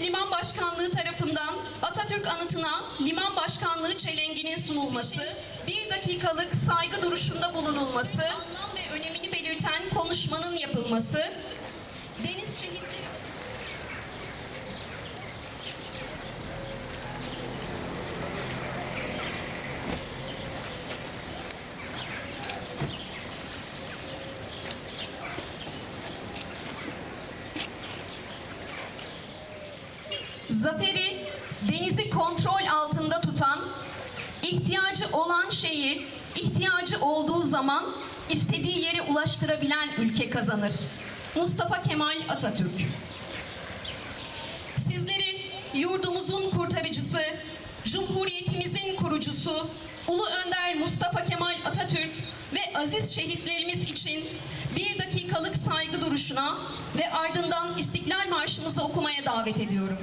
Liman Başkanlığı tarafından Atatürk anıtına liman başkanlığı çelenginin sunulması, bir dakikalık saygı duruşunda bulunulması, anlam ve önemini belirten konuşmanın yapılması, deniz şehitleri Zaferi denizi kontrol altında tutan, ihtiyacı olan şeyi ihtiyacı olduğu zaman istediği yere ulaştırabilen ülke kazanır. Mustafa Kemal Atatürk. Sizleri yurdumuzun kurtarıcısı, Cumhuriyetimizin kurucusu, Ulu Önder Mustafa Kemal Atatürk aziz şehitlerimiz için bir dakikalık saygı duruşuna ve ardından İstiklal Marşımızı okumaya davet ediyorum.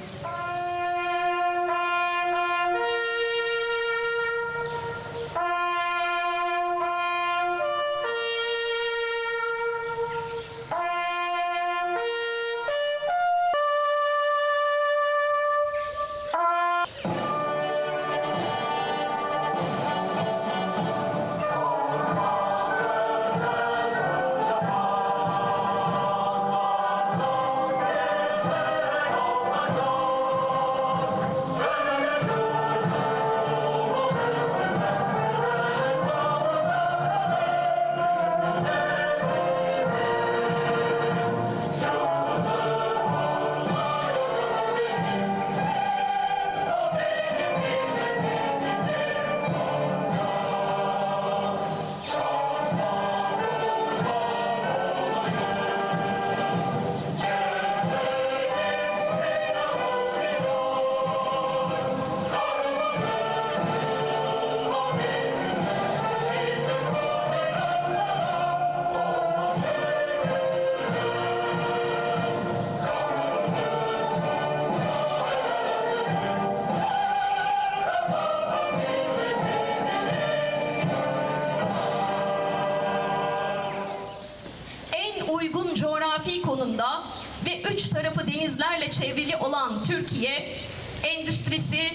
Uygun coğrafi konumda ve üç tarafı denizlerle çevrili olan Türkiye, endüstrisi,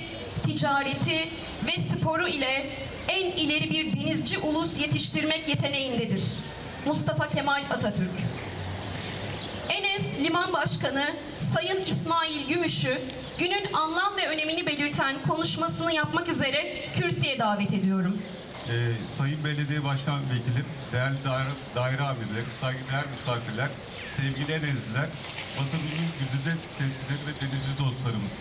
ticareti ve sporu ile en ileri bir denizci ulus yetiştirmek yeteneğindedir. Mustafa Kemal Atatürk. Enes Liman Başkanı Sayın İsmail Gümüş'ü günün anlam ve önemini belirten konuşmasını yapmak üzere kürsüye davet ediyorum. Ee, Sayın Belediye Başkan Vekilim, değerli daire, daire amirleri, saygıdeğer misafirler, sevgili Enesliler, basınımızın güzide temsilcileri ve denizci dostlarımız.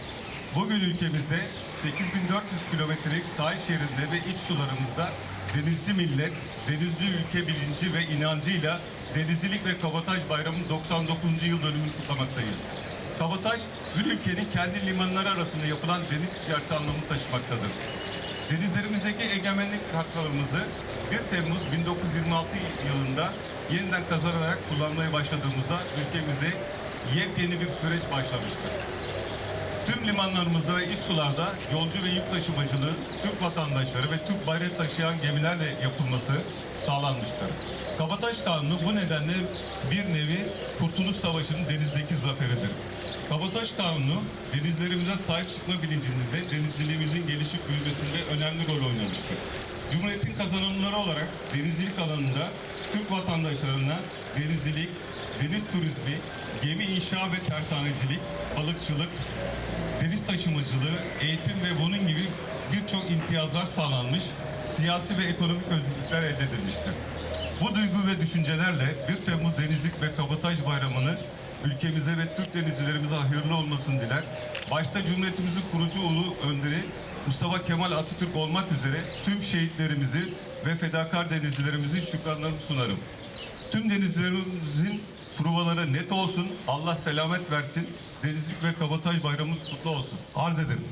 Bugün ülkemizde 8400 kilometrelik sahil şehrinde ve iç sularımızda denizci millet, denizci ülke bilinci ve inancıyla Denizcilik ve Kabotaj Bayramı'nın 99. yıl dönümünü kutlamaktayız. Kabotaj, bir ülkenin kendi limanları arasında yapılan deniz ticareti anlamını taşımaktadır. Denizlerimizdeki egemenlik haklarımızı 1 Temmuz 1926 yılında yeniden kazanarak kullanmaya başladığımızda ülkemizde yepyeni bir süreç başlamıştır. Tüm limanlarımızda ve iç sularda yolcu ve yük taşımacılığı Türk vatandaşları ve Türk bayrak taşıyan gemilerle yapılması sağlanmıştır. Kabataş Kanunu bu nedenle bir nevi Kurtuluş Savaşı'nın denizdeki zaferidir. Kabataş Kanunu denizlerimize sahip çıkma bilincinde denizciliğimizin gelişip büyümesinde önemli rol oynamıştır. Cumhuriyetin kazanımları olarak denizcilik alanında Türk vatandaşlarına denizcilik, deniz turizmi, gemi inşa ve tersanecilik, balıkçılık, deniz taşımacılığı, eğitim ve bunun gibi birçok imtiyazlar sağlanmış, siyasi ve ekonomik özgürlükler elde edilmiştir. Bu duygu ve düşüncelerle 1 Temmuz Denizlik ve Kabotaj Bayramı'nı ülkemize ve Türk denizcilerimize hayırlı olmasını diler. Başta Cumhuriyetimizin kurucu ulu önderi Mustafa Kemal Atatürk olmak üzere tüm şehitlerimizi ve fedakar denizcilerimizin şükranlarını sunarım. Tüm denizcilerimizin provaları net olsun, Allah selamet versin, denizlik ve kabotaj bayramımız kutlu olsun. Arz ederim.